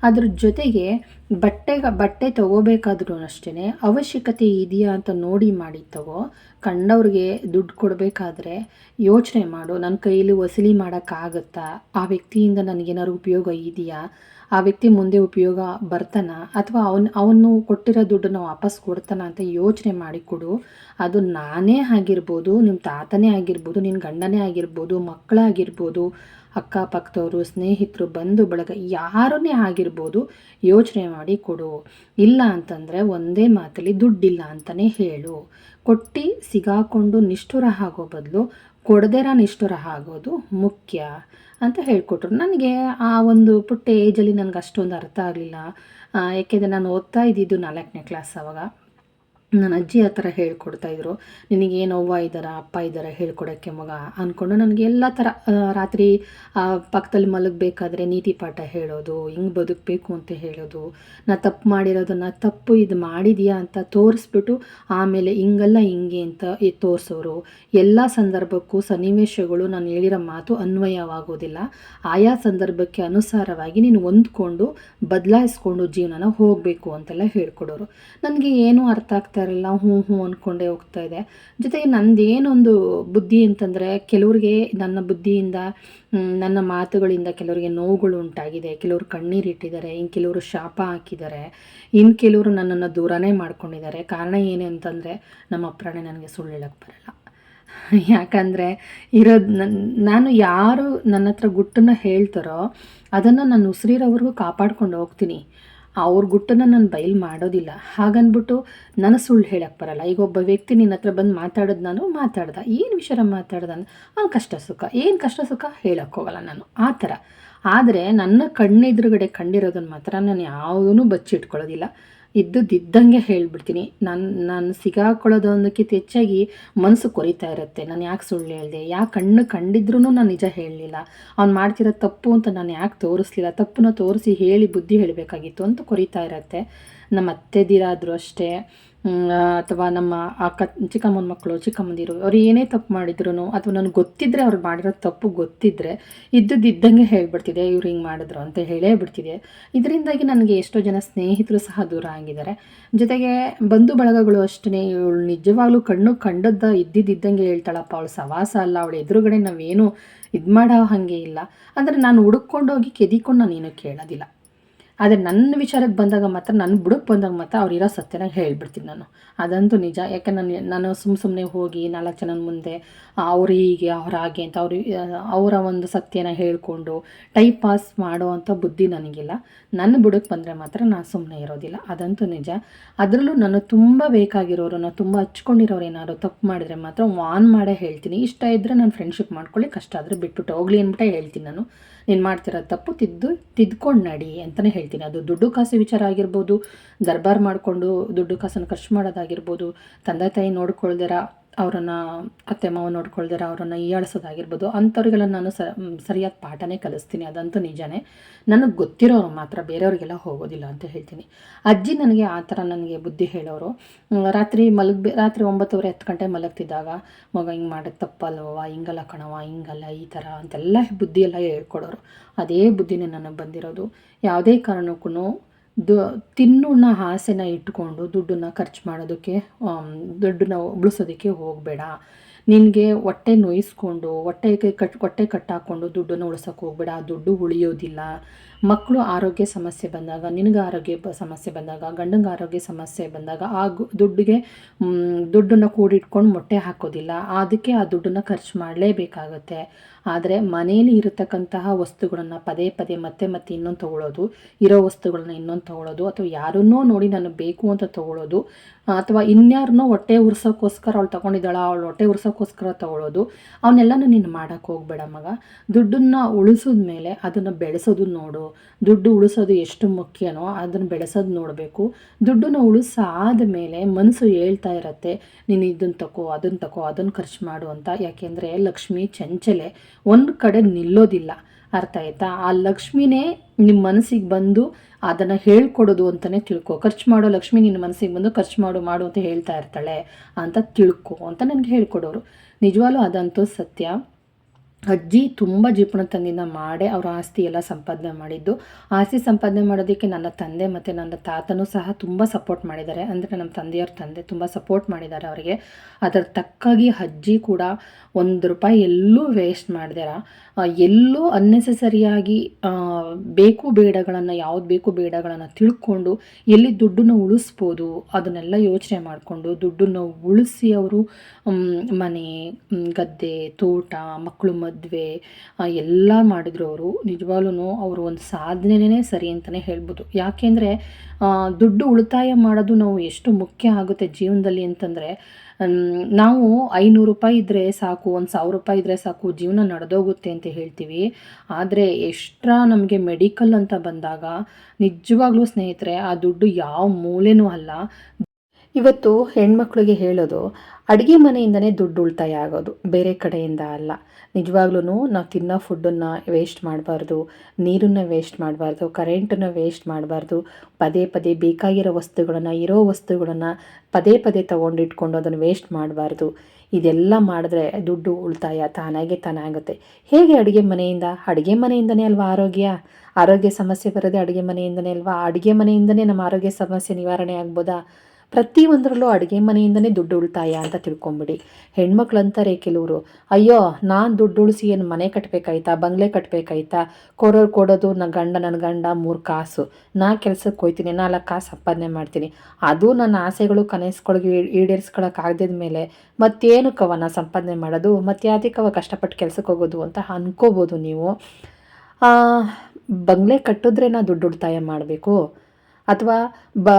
ಅದ್ರ ಜೊತೆಗೆ ಬಟ್ಟೆಗೆ ಬಟ್ಟೆ ತೊಗೋಬೇಕಾದ್ರೂ ಅಷ್ಟೇ ಅವಶ್ಯಕತೆ ಇದೆಯಾ ಅಂತ ನೋಡಿ ಮಾಡಿ ತಗೋ. ಕಂಡವ್ರಿಗೆ ದುಡ್ಡು ಕೊಡಬೇಕಾದ್ರೆ ಯೋಚನೆ ಮಾಡು. ನನ್ನ ಕೈಯಲ್ಲಿ ವಸೂಲಿ ಮಾಡೋಕ್ಕಾಗತ್ತಾ? ಆ ವ್ಯಕ್ತಿಯಿಂದ ನನಗೇನಾದ್ರು ಉಪಯೋಗ ಇದೆಯಾ? ಆ ವ್ಯಕ್ತಿ ಮುಂದೆ ಉಪಯೋಗ ಬರ್ತಾನ? ಅಥವಾ ಅವನು ಅವನು ಕೊಟ್ಟಿರೋ ದುಡ್ಡನ್ನು ವಾಪಸ್ ಕೊಡ್ತಾನ ಅಂತ ಯೋಚನೆ ಮಾಡಿ ಕೊಡು. ಅದು ನಾನೇ ಆಗಿರ್ಬೋದು ನಿಮ್ಮ ತಾತನೇ ಆಗಿರ್ಬೋದು ನಿನ್ನ ಗಂಡನೇ ಆಗಿರ್ಬೋದು ಮಕ್ಕಳಾಗಿರ್ಬೋದು ಅಕ್ಕಪಕ್ಕದವರು, ಸ್ನೇಹಿತರು, ಬಂಧು, ಬಳಗ, ಯಾರನ್ನೇ ಆಗಿರ್ಬೋದು ಯೋಚನೆ ಮಾಡಿ ಕೊಡು. ಇಲ್ಲ ಅಂತಂದರೆ ಒಂದೇ ಮಾತಲ್ಲಿ ದುಡ್ಡಿಲ್ಲ ಅಂತಲೇ ಹೇಳು. ಕೊಟ್ಟು ಸಿಗಾಕೊಂಡು ನಿಷ್ಠುರ ಆಗೋ ಬದಲು ಕೊಡದೇರ ನಿಷ್ಠುರ ಆಗೋದು ಮುಖ್ಯ ಅಂತ ಹೇಳಿಕೊಟ್ರು. ನನಗೆ ಆ ಒಂದು ಪುಟ್ಟ ಏಜಲ್ಲಿ ನನಗೆ ಅಷ್ಟೊಂದು ಅರ್ಥ ಆಗಲಿಲ್ಲ. ಯಾಕೆಂದರೆ ನಾನು ಓದ್ತಾ ಇದ್ದಿದ್ದು ನಾಲ್ಕನೇ ಕ್ಲಾಸ್ ಅವಾಗ. ನನ್ನ ಅಜ್ಜಿ ಆ ಥರ ಹೇಳ್ಕೊಡ್ತಾಯಿದ್ರು ನಿನಗೇನು ಅವ್ವ ಇದ್ದಾರಾ, ಅಪ್ಪ ಇದ್ದಾರ ಹೇಳ್ಕೊಡೋಕ್ಕೆ ಮಗ ಅಂದ್ಕೊಂಡು ನನಗೆ ಎಲ್ಲ ಥರ ರಾತ್ರಿ ಪಕ್ಕದಲ್ಲಿ ಮಲಗಬೇಕಾದ್ರೆ ನೀತಿ ಪಾಠ ಹೇಳೋದು, ಹಿಂಗೆ ಬದುಕಬೇಕು ಅಂತ ಹೇಳೋದು, ನಾ ತಪ್ಪು ಮಾಡಿರೋದನ್ನು ತಪ್ಪು ಇದು ಮಾಡಿದೆಯಾ ಅಂತ ತೋರಿಸ್ಬಿಟ್ಟು ಆಮೇಲೆ ಹಿಂಗಲ್ಲ ಹಿಂಗೆ ಅಂತ ತೋರಿಸೋರು. ಎಲ್ಲ ಸಂದರ್ಭಕ್ಕೂ ಸನ್ನಿವೇಶಗಳು ನಾನು ಹೇಳಿರೋ ಮಾತು ಅನ್ವಯವಾಗೋದಿಲ್ಲ. ಆಯಾ ಸಂದರ್ಭಕ್ಕೆ ಅನುಸಾರವಾಗಿ ನೀನು ಹೊಂದ್ಕೊಂಡು, ಬದಲಾಯಿಸ್ಕೊಂಡು ಜೀವನನ ಹೋಗಬೇಕು ಅಂತೆಲ್ಲ ಹೇಳ್ಕೊಡೋರು. ನನಗೆ ಏನೂ ಅರ್ಥ ಆಗ್ತಾ ಇರಲಿಲ್ಲ ಹ್ಞೂ ಹ್ಞೂ ಅಂದ್ಕೊಂಡೇ ಹೋಗ್ತಾ ಇದೆ. ಜೊತೆಗೆ ನಂದೇನೊಂದು ಬುದ್ಧಿ ಅಂತಂದರೆ ಕೆಲವ್ರಿಗೆ ನನ್ನ ಬುದ್ಧಿಯಿಂದ ನನ್ನ ಮಾತುಗಳಿಂದ ಕೆಲವರಿಗೆ ನೋವುಗಳು ಉಂಟಾಗಿದೆ. ಕೆಲವರು ಕಣ್ಣೀರಿಟ್ಟಿದ್ದಾರೆ ಇನ್ನು ಕೆಲವರು ಶಾಪ ಹಾಕಿದ್ದಾರೆ ಇನ್ನು ಕೆಲವರು ನನ್ನನ್ನು ದೂರನೇ ಮಾಡ್ಕೊಂಡಿದ್ದಾರೆ. ಕಾರಣ ಏನು ಅಂತಂದರೆ ನಮ್ಮ ಅಪ್ರಾಣೆ ನನಗೆ ಸುಳ್ಳು ಹೇಳಕ್ಕೆ ಬರಲ್ಲ. ಯಾಕಂದರೆ ಇರೋದು ನನ್ನ ನಾನು ಯಾರು ನನ್ನ ಹತ್ರ ಗುಟ್ಟನ್ನು ಹೇಳ್ತಾರೋ ಅದನ್ನು ನಾನು ಉಸಿರಿರೋವರೆಗೂ ಕಾಪಾಡ್ಕೊಂಡು ಹೋಗ್ತೀನಿ. ಅವ್ರ ಗುಟ್ಟನ್ನು ನಾನು ಬಯಲು ಮಾಡೋದಿಲ್ಲ. ಹಾಗನ್ಬಿಟ್ಟು ನಾನು ಸುಳ್ಳು ಹೇಳಕ್ಕೆ ಬರಲ್ಲ. ಈಗ ಒಬ್ಬ ವ್ಯಕ್ತಿ ನಿನ್ನ ಹತ್ರ ಬಂದು ಮಾತಾಡೋದು ನಾನು ಮಾತಾಡ್ದೆ. ಏನು ವಿಷಯ ಮಾತಾಡ್ದೆ ಅವ್ನ ಕಷ್ಟ ಸುಖ. ಏನು ಕಷ್ಟ ಸುಖ? ಹೋಗಲ್ಲ ನಾನು. ಆ ಥರ. ಆದರೆ ನನ್ನ ಕಣ್ಣೆದುರುಗಡೆ ಕಂಡಿರೋದನ್ನು ಮಾತ್ರ ನಾನು ಯಾವುದೂ ಬಚ್ಚಿಟ್ಕೊಳ್ಳೋದಿಲ್ಲ ಇದ್ದುದಿದ್ದಂಗೆ ಹೇಳ್ಬಿಡ್ತೀನಿ. ನಾನು ನಾನು ಸಿಗಾಕೊಳ್ಳೋದು ಅನ್ನೋಕ್ಕಿಂತ ಹೆಚ್ಚಾಗಿ ಮನಸ್ಸು ಕೊರಿತಾ ಇರುತ್ತೆ. ನಾನು ಯಾಕೆ ಸುಳ್ಳು ಹೇಳಿದೆ? ಯಾಕೆ ಕಣ್ಣು ಕಂಡಿದ್ರೂ ನಾನು ನಿಜ ಹೇಳಲಿಲ್ಲ. ಅವ್ನು ಮಾಡ್ತಿರೋ ತಪ್ಪು ಅಂತ ನಾನು ಯಾಕೆ ತೋರಿಸ್ಲಿಲ್ಲ? ತಪ್ಪನ್ನ ತೋರಿಸಿ ಹೇಳಿ ಬುದ್ಧಿ ಹೇಳಬೇಕಾಗಿತ್ತು ಅಂತ ಕೊರಿತಾ ಇರುತ್ತೆ. ನಮ್ಮ ಅತ್ತೆದಿರಾದರೂ ಅಷ್ಟೇ. ಅಥವಾ ನಮ್ಮ ಅಕ್ಕ, ಚಿಕ್ಕಮ್ಮನ ಮಕ್ಕಳು, ಚಿಕ್ಕಮ್ಮಂದಿರು, ಅವ್ರು ಏನೇ ತಪ್ಪು ಮಾಡಿದ್ರು ಅಥವಾ ನನಗೆ ಗೊತ್ತಿದ್ದರೆ ಅವ್ರು ಮಾಡಿರೋ ತಪ್ಪು ಗೊತ್ತಿದ್ದರೆ ಇದ್ದಂಗೆ ಹೇಳ್ಬಿಡ್ತಿದೆ, ಇವ್ರು ಹಿಂಗೆ ಮಾಡಿದ್ರು ಅಂತ ಹೇಳೇ ಬಿಡ್ತಿದೆ. ಇದರಿಂದಾಗಿ ನನಗೆ ಎಷ್ಟೋ ಜನ ಸ್ನೇಹಿತರು ಸಹ ದೂರ ಆಗಿದ್ದಾರೆ. ಜೊತೆಗೆ ಬಂಧು ಬಳಗಗಳು ಅಷ್ಟೇ ಇವಳು ನಿಜವಾಗ್ಲೂ ಕಣ್ಣು ಕಂಡದ್ದ ಇದ್ದಿದ್ದಂಗೆ ಹೇಳ್ತಾಳಪ್ಪ, ಅವಳು ಸವಾಸ ಅಲ್ಲ, ಅವಳು ಎದುರುಗಡೆ ನಾವೇನು ಇದು ಮಾಡೋ ಹಾಗೆ ಇಲ್ಲ. ಅಂದರೆ ನಾನು ಹುಡುಕೊಂಡೋಗಿ ಕೆದಿಕೊಂಡು ನಾನೇನು ಕೇಳೋದಿಲ್ಲ. ಆದರೆ ನನ್ನ ವಿಚಾರಕ್ಕೆ ಬಂದಾಗ ಮಾತ್ರ, ನನ್ನ ಬುಡಕ್ಕೆ ಬಂದಾಗ ಮಾತ್ರ ಅವ್ರು ಇರೋ ಸತ್ಯನ ಹೇಳ್ಬಿಡ್ತೀನಿ ನಾನು. ಅದಂತೂ ನಿಜ. ಯಾಕೆ ನಾನು ನಾನು ಸುಮ್ಮ ಸುಮ್ಮನೆ ಹೋಗಿ ನಾಲ್ಕು ಜನನ ಮುಂದೆ ಅವ್ರು ಹೀಗೆ, ಅವ್ರ ಹಾಗೆ ಅಂತ ಅವ್ರು ಅವರ ಒಂದು ಸತ್ಯನ ಹೇಳಿಕೊಂಡು ಟೈಮ್ ಪಾಸ್ ಮಾಡೋ ಅಂಥ ಬುದ್ಧಿ ನನಗಿಲ್ಲ. ನನ್ನ ಬುಡಕ್ಕೆ ಬಂದರೆ ಮಾತ್ರ ನಾನು ಸುಮ್ಮನೆ ಇರೋದಿಲ್ಲ. ಅದಂತೂ ನಿಜ. ಅದರಲ್ಲೂ ನಾನು ತುಂಬ ಬೇಕಾಗಿರೋರು ನಾನು ತುಂಬ ಹಚ್ಕೊಂಡಿರೋರು ಏನಾದ್ರು ತಪ್ಪು ಮಾಡಿದ್ರೆ ಮಾತ್ರ ವಾನ್ ಮಾಡೇ ಹೇಳ್ತೀನಿ. ಇಷ್ಟ ಇದ್ದರೆ ನಾನು ಫ್ರೆಂಡ್ಶಿಪ್ ಮಾಡ್ಕೊಳ್ಳಿ, ಕಷ್ಟ ಆದರೆ ಬಿಟ್ಬಿಟ್ಟು ಹೋಗ್ಲಿ ಅಂದ್ಬಿಟ್ಟೆ ಹೇಳ್ತೀನಿ ನಾನು. ನೀನು ಮಾಡ್ತಿರೋ ತಪ್ಪು ತಿದ್ದು, ತಿದ್ಕೊಂಡು ನಡಿ ಅಂತಲೇ ಹೇಳ್ತೀನಿ. ಅದು ದುಡ್ಡು ಕಾಸು ವಿಚಾರ ಆಗಿರ್ಬೋದು, ದರ್ಬಾರ್ ಮಾಡಿಕೊಂಡು ದುಡ್ಡು ಕಾಸನ್ನು ಖರ್ಚು ಮಾಡೋದಾಗಿರ್ಬೋದು, ತಂದೆ ತಾಯಿ ನೋಡ್ಕೊಳ್ದಿರ ಅವರನ್ನು ಅತ್ತೆ ಮಾವ ನೋಡ್ಕೊಳ್ದಿರ, ಅವರನ್ನು ಹೀಯಾಳಿಸೋದಾಗಿರ್ಬೋದು ಅಂಥವ್ರಿಗೆಲ್ಲ ನಾನು ಸರಿಯಾದ ಪಾಠನೇ ಕಲಿಸ್ತೀನಿ, ಅದಂತೂ ನಿಜನೇ. ನನಗೆ ಗೊತ್ತಿರೋರು ಮಾತ್ರ ಬೇರೆಯವ್ರಿಗೆಲ್ಲ ಹೋಗೋದಿಲ್ಲ ಅಂತ ಹೇಳ್ತೀನಿ. ಅಜ್ಜಿ ನನಗೆ ಆ ಥರ ನನಗೆ ಬುದ್ಧಿ ಹೇಳೋರು. ರಾತ್ರಿ ಮಲಗ್ ರಾತ್ರಿ ಒಂಬತ್ತುವರೆ, ಹತ್ತು ಗಂಟೆ ಮಲಗ್ತಿದ್ದಾಗ, ಮಗ, ಹಿಂಗೆ ಮಾಡೋದು ತಪ್ಪಲ್ವ, ಹಿಂಗಲ್ಲ ಕಣವ ಹಿಂಗಲ್ಲ, ಈ ಥರ ಅಂತೆಲ್ಲ ಬುದ್ಧಿ ಎಲ್ಲ ಹೇಳ್ಕೊಡೋರು. ಅದೇ ಬುದ್ಧಿನೇ ನನಗೆ ಬಂದಿರೋದು. ಯಾವುದೇ ಕಾರಣಕ್ಕೂ ದು ತಿನ್ನೋಣ ಆಸೆನ ಇಟ್ಕೊಂಡು ದುಡ್ಡನ್ನ ಖರ್ಚು ಮಾಡೋದಕ್ಕೆ ದುಡ್ಡನ್ನ ಉಳಿಸೋದಕ್ಕೆ ಹೋಗಬೇಡ. ನಿನಗೆ ಹೊಟ್ಟೆ ನೋಯಿಸ್ಕೊಂಡು ಹೊಟ್ಟೆಗೆ ಕಟ್, ಹೊಟ್ಟೆ ಕಟ್ಟಾಕೊಂಡು ದುಡ್ಡನ್ನು ಉಳಿಸೋಕೆ ಹೋಗ್ಬೇಡ, ಆ ದುಡ್ಡು ಉಳಿಯೋದಿಲ್ಲ. ಮಕ್ಕಳು ಆರೋಗ್ಯ ಸಮಸ್ಯೆ ಬಂದಾಗ, ನಿನಗೆ ಆರೋಗ್ಯ ಸಮಸ್ಯೆ ಬಂದಾಗ, ಗಂಡಂಗೆ ಆರೋಗ್ಯ ಸಮಸ್ಯೆ ಬಂದಾಗ ಆ ದುಡ್ಡಿಗೆ ದುಡ್ಡನ್ನು ಕೂಡಿಟ್ಕೊಂಡು ಮೊಟ್ಟೆ ಹಾಕೋದಿಲ್ಲ. ಅದಕ್ಕೆ ಆ ದುಡ್ಡನ್ನು ಖರ್ಚು ಮಾಡಲೇಬೇಕಾಗತ್ತೆ. ಆದರೆ ಮನೆಯಲ್ಲಿ ಇರತಕ್ಕಂತಹ ವಸ್ತುಗಳನ್ನು ಪದೇ ಪದೇ ಮತ್ತೆ ಮತ್ತೆ ಇನ್ನೊಂದು ತಗೊಳ್ಳೋದು ಇರೋ ವಸ್ತುಗಳನ್ನ ಇನ್ನೊಂದು ತಗೊಳ್ಳೋದು ಅಥವಾ ಯಾರನ್ನೋ ನೋಡಿ ನಾನು ಬೇಕು ಅಂತ ತೊಗೊಳ್ಳೋದು ಅಥವಾ ಇನ್ಯಾರನ್ನೋ ಹೊಟ್ಟೆ ಉರ್ಸೋಕ್ಕೋಸ್ಕರ ಅವಳು ತೊಗೊಂಡಿದ್ದಾಳ, ಅವಳು ಹೊಟ್ಟೆ ಉರ್ಸೋಕ್ಕೋಸ್ಕರ ತಗೊಳ್ಳೋದು ಅವನ್ನೆಲ್ಲನೂ ನೀನು ಮಾಡೋಕ್ಕೆ ಹೋಗ್ಬೇಡ ಮಗ. ದುಡ್ಡನ್ನು ಉಳಿಸಿದ ಮೇಲೆ ಅದನ್ನು ಬೆಳೆಸೋದು ನೋಡು. ದುಡ್ಡು ಉಳಿಸೋದು ಎಷ್ಟು ಮುಖ್ಯನೋ ಅದನ್ನು ಬೆಳೆಸೋದು ನೋಡಬೇಕು. ದುಡ್ಡನ್ನು ಉಳಿಸಾದ ಮೇಲೆ ಮನಸ್ಸು ಹೇಳ್ತಾ ಇರತ್ತೆ. ನೀನು ಇದನ್ನು ತಕೋ ಅದನ್ನು ತಕೋ ಅದನ್ನು ಖರ್ಚು ಮಾಡು ಅಂತ. ಯಾಕೆಂದರೆ ಲಕ್ಷ್ಮಿ ಚಂಚಲೆ ಒಂದು ಕಡೆ ನಿಲ್ಲೋದಿಲ್ಲ. ಅರ್ಥ ಆಯ್ತಾ? ಆ ಲಕ್ಷ್ಮಿನೇ ನಿಮ್ಮ ಮನಸ್ಸಿಗೆ ಬಂದು ಅದನ್ನು ಹೇಳ್ಕೊಡೋದು ಅಂತಲೇ ತಿಳ್ಕೊ. ಖರ್ಚು ಮಾಡೋ ಲಕ್ಷ್ಮಿ ನಿನ್ನ ಮನಸ್ಸಿಗೆ ಬಂದು ಖರ್ಚು ಮಾಡು ಮಾಡು ಅಂತ ಹೇಳ್ತಾ ಇರ್ತಾಳೆ ಅಂತ ತಿಳ್ಕೊ ಅಂತ ನನಗೆ ಹೇಳ್ಕೊಡೋರು. ನಿಜವಾಗ್ಲೂ ಅದಂತೂ ಸತ್ಯ. ಅಜ್ಜಿ ತುಂಬ ತಂದಿನ ಮಾಡೇ ಅವರ ಆಸ್ತಿ ಎಲ್ಲ ಸಂಪಾದನೆ ಮಾಡಿದ್ದು. ಆಸ್ತಿ ಸಂಪಾದನೆ ಮಾಡೋದಕ್ಕೆ ನನ್ನ ತಂದೆ ಮತ್ತು ನನ್ನ ತಾತನೂ ಸಹ ತುಂಬ ಸಪೋರ್ಟ್ ಮಾಡಿದ್ದಾರೆ. ಅಂದರೆ ನಮ್ಮ ತಂದೆಯವ್ರ ತಂದೆ ತುಂಬ ಸಪೋರ್ಟ್ ಮಾಡಿದ್ದಾರೆ ಅವರಿಗೆ. ಅದರ ತಕ್ಕಾಗಿ ಅಜ್ಜಿ ಕೂಡ ಒಂದು ರೂಪಾಯಿ ಎಲ್ಲೂ ವೇಸ್ಟ್ ಮಾಡಿದಾರ. ಎಲ್ಲೂ ಅನ್ನೆಸೆಸರಿಯಾಗಿ ಬೇಕು ಬೇಡಗಳನ್ನು, ಯಾವ್ದು ಬೇಕು ಬೇಡಗಳನ್ನು ತಿಳ್ಕೊಂಡು ಎಲ್ಲಿ ದುಡ್ಡನ್ನು ಉಳಿಸ್ಬೋದು ಅದನ್ನೆಲ್ಲ ಯೋಚನೆ ಮಾಡಿಕೊಂಡು ದುಡ್ಡನ್ನು ಉಳಿಸಿ ಅವರು ಮನೆ ಗದ್ದೆ, ತೋಟ ಮಕ್ಕಳು ಮದುವೆ ಎಲ್ಲ ಮಾಡಿದ್ರು ಅವರು. ನಿಜವಾಗ್ಲೂ ಅವರು ಒಂದು ಸಾಧನೆನೇ ಸರಿ ಅಂತಲೇ ಹೇಳ್ಬೋದು. ಯಾಕೆಂದರೆ ದುಡ್ಡು ಉಳಿತಾಯ ಮಾಡೋದು ನಾವು ಎಷ್ಟು ಮುಖ್ಯ ಆಗುತ್ತೆ ಜೀವನದಲ್ಲಿ ಅಂತಂದರೆ ನಾವು ಐನೂರು ರೂಪಾಯಿ ಇದ್ದರೆ ಸಾಕು, ಒಂದು ಸಾವಿರ ರೂಪಾಯಿ ಇದ್ದರೆ ಸಾಕು, ಜೀವನ ನಡೆದೋಗುತ್ತೆ ಅಂತ ಹೇಳ್ತೀವಿ. ಆದರೆ ಎಕ್ಸ್ಟ್ರಾ ನಮಗೆ ಮೆಡಿಕಲ್ ಅಂತ ಬಂದಾಗ, ನಿಜವಾಗ್ಲೂ ಸ್ನೇಹಿತರೆ, ಆ ದುಡ್ಡು ಯಾವ ಮೂಲೆನೂ ಅಲ್ಲ. ಇವತ್ತು ಹೆಣ್ಮಕ್ಳಿಗೆ ಹೇಳೋದು, ಅಡುಗೆ ಮನೆಯಿಂದನೇ ದುಡ್ಡು ಉಳಿತಾಯ ಆಗೋದು. ಬೇರೆ ಕಡೆಯಿಂದ ಅಲ್ಲ. ನಿಜವಾಗ್ಲೂ ನಾವು ತಿನ್ನೋ ಫುಡ್ಡನ್ನು ವೇಸ್ಟ್ ಮಾಡಬಾರ್ದು, ನೀರನ್ನು ವೇಸ್ಟ್ ಮಾಡಬಾರ್ದು ಕರೆಂಟನ್ನು ವೇಸ್ಟ್ ಮಾಡಬಾರ್ದು. ಪದೇ ಪದೇ ಬೇಕಾಗಿರೋ ವಸ್ತುಗಳನ್ನು, ಇರೋ ವಸ್ತುಗಳನ್ನು ಪದೇ ಪದೇ ತೊಗೊಂಡಿಟ್ಕೊಂಡು ಅದನ್ನು ವೇಸ್ಟ್ ಮಾಡಬಾರ್ದು. ಇದೆಲ್ಲ ಮಾಡಿದ್ರೆ ದುಡ್ಡು ಉಳಿತಾಯ ತಾನಾಗೆ ತಾನಾಗುತ್ತೆ ಹೇಗೆ ಅಡುಗೆ ಮನೆಯಿಂದ? ಅಡುಗೆ ಮನೆಯಿಂದನೇ ಅಲ್ವಾ ಆರೋಗ್ಯ? ಆರೋಗ್ಯ ಸಮಸ್ಯೆ ಬರೋದೇ ಅಡುಗೆ ಮನೆಯಿಂದನೇ ಅಲ್ವಾ? ಅಡುಗೆ ಮನೆಯಿಂದನೇ ನಮ್ಮ ಆರೋಗ್ಯ ಸಮಸ್ಯೆ ನಿವಾರಣೆ ಆಗ್ಬೋದಾ? ಪ್ರತಿಯೊಂದರಲ್ಲೂ ಅಡುಗೆ ಮನೆಯಿಂದನೇ ದುಡ್ಡು ಉಳಿತಾಯ ಅಂತ ತಿಳ್ಕೊಂಬಿಡಿ. ಹೆಣ್ಮಕ್ಳು ಅಂತಾರೆ ಕೆಲವರು, ಅಯ್ಯೋ, ನಾನು ದುಡ್ಡು ಉಳಿಸಿ ಏನು ಮನೆ ಕಟ್ಟಬೇಕಾಯ್ತಾ ಬಂಗ್ಲೆ ಕಟ್ಟಬೇಕಾಯ್ತಾ ಕೊಡೋರು ಕೊಡೋದು ನನ್ನ ಗಂಡ ನನ್ನ ಗಂಡ, ಮೂರು ಕಾಸು. ನಾ ಕೆಲ್ಸಕ್ಕೆ ಹೋಯ್ತೀನಿ, ನಾಲ್ಕು ಕಾಸು ಸಂಪಾದನೆ ಮಾಡ್ತೀನಿ. ಅದು ನನ್ನ ಆಸೆಗಳು ಕನಸುಗಳಿಗೆ ಈಡೇರಿಸ್ಕೊಳಕ್ಕಾಗದ ಮೇಲೆ ಮತ್ತೇನಕ್ಕವ ನಾ ಸಂಪಾದನೆ ಮಾಡೋದು? ಮತ್ತು ಕವ ಕಷ್ಟಪಟ್ಟು ಕೆಲ್ಸಕ್ಕೆ ಹೋಗೋದು ಅಂತ ಅನ್ಕೋಬೋದು ನೀವು. ಬಂಗ್ಲೆ ಕಟ್ಟಿದ್ರೆ ನಾ ದುಡ್ಡು ಉಳಿತಾಯ ಮಾಡಬೇಕು. ಅಥವಾ ಬ,